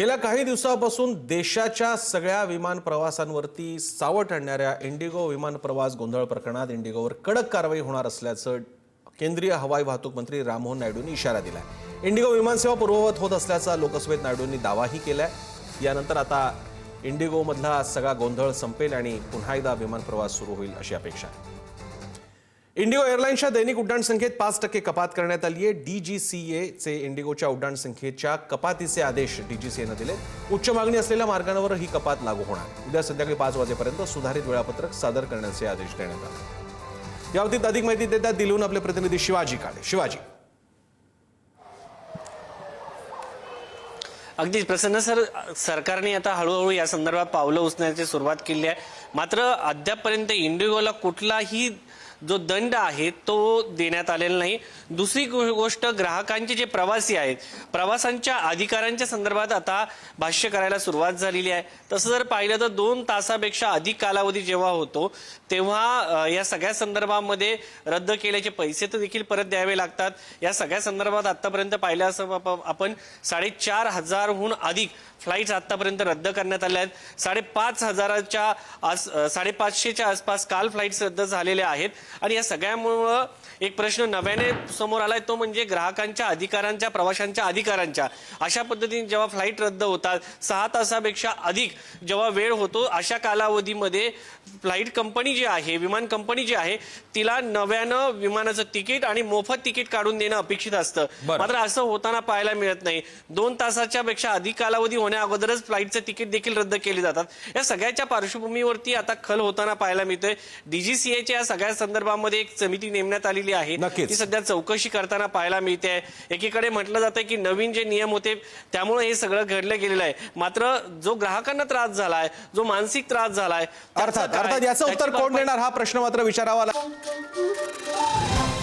गेल्या काही दिवसापासून देशाच्या सगळ्या विमान प्रवासांवरती सावट आणणाऱ्या इंडिगो विमान प्रवास गोंधळ प्रकरणात इंडिगोवर कडक कारवाई होणार असल्याचं केंद्रीय हवाई वाहतूक मंत्री राममोहन नायडूंनी इशारा दिला इंडिगो विमानसेवा पूर्ववत होत असल्याचा लोकसभेत नायडूंनी दावाही केलाय. यानंतर आता इंडिगोमधला सगळा गोंधळ संपेल आणि पुन्हा एकदा विमान प्रवास सुरू होईल अशी अपेक्षा आहे. इंडिगो एअरलाईन्सच्या दैनिक उड्डाण संख्येत पाच टक्के कपात करण्यात आली आहे. डीजीसीए चे इंडिगोच्या उड्डाण संख्येच्या कपातीचे आदेश डीजीसीएनं दिले उच्च मागणी असलेल्या मार्गांवर ही कपात लागू होणार. उद्या संध्याकाळी पाच वाजेपर्यंत सुधारित वेळापत्रक सादर करण्याचे आदेश देण्यात आले. याबाबतीत अधिक माहिती देतात दिलून आपले प्रतिनिधी शिवाजी काळे. शिवाजी. अगदीच प्रसन्न सर सरकारने आता हळूहळू या संदर्भात पावलं उचलण्याची सुरुवात केली आहे. मात्र अद्यापपर्यंत इंडिगोला कुठलाही जो दंड आहे तो देण्यात आलेला नाही. दुसरी गो- गोष्ट ग्राहकांचे जे प्रवासी आहेत प्रवासांच्या अधिकारांच्या संदर्भात आता भाष्य करायला सुरुवात झालेली आहे. तसं जर पाहिलं तर दोन तासापेक्षा अधिक कालावधी जेव्हा होतो तेव्हा या सगळ्या संदर्भामध्ये रद्द केल्याचे पैसे तर देखील परत द्यावे लागतात. या सगळ्या संदर्भात आतापर्यंत पाहिलं असं आपण साडेचार हजारहून अधिक फ्लाईट्स आतापर्यंत रद्द करण्यात आल्या आहेत. साडेपाच हजाराच्या आस साडेपाचशेच्या आसपास काल फ्लाईट्स रद्द झालेल्या आहेत. आणि या सगळ्यामुळं एक प्रश्न नव्याने समोर आलाय तो म्हणजे ग्राहकांच्या अधिकारांच्या प्रवाशांच्या अधिकारांच्या. अशा पद्धतीने जेव्हा फ्लाईट रद्द होतात सहा तासापेक्षा अधिक जेव्हा वेळ होतो अशा कालावधीमध्ये फ्लाईट कंपनी जी आहे विमान कंपनी जी आहे तिला नव्यानं विमानाचं तिकीट आणि मोफत तिकीट काढून देणं अपेक्षित असतं. मात्र असं होताना पाहायला मिळत नाही. दोन तासाच्या पेक्षा अधिक कालावधी होण्या अगोदरच फ्लाईटचं तिकीट देखील रद्द केले जातात. या सगळ्याच्या पार्श्वभूमीवरती आता खल होताना पाहायला मिळतोय. डीजीसीएच्या या सगळ्या संदर्भामध्ये एक समिती नेमण्यात आलेली आहे. ती सध्या चौकशी करताना पाहायला मिळते एकीकडे म्हटलं जातं की नवीन जे नियम होते त्यामुळे हे सगळं घडलं गेलेलं आहे मात्र जो ग्राहकांना त्रास झालाय जो मानसिक त्रास झालाय अर्थात? अर्थात याचं उत्तर कोण देणार हा प्रश्न मात्र विचारावा लागेल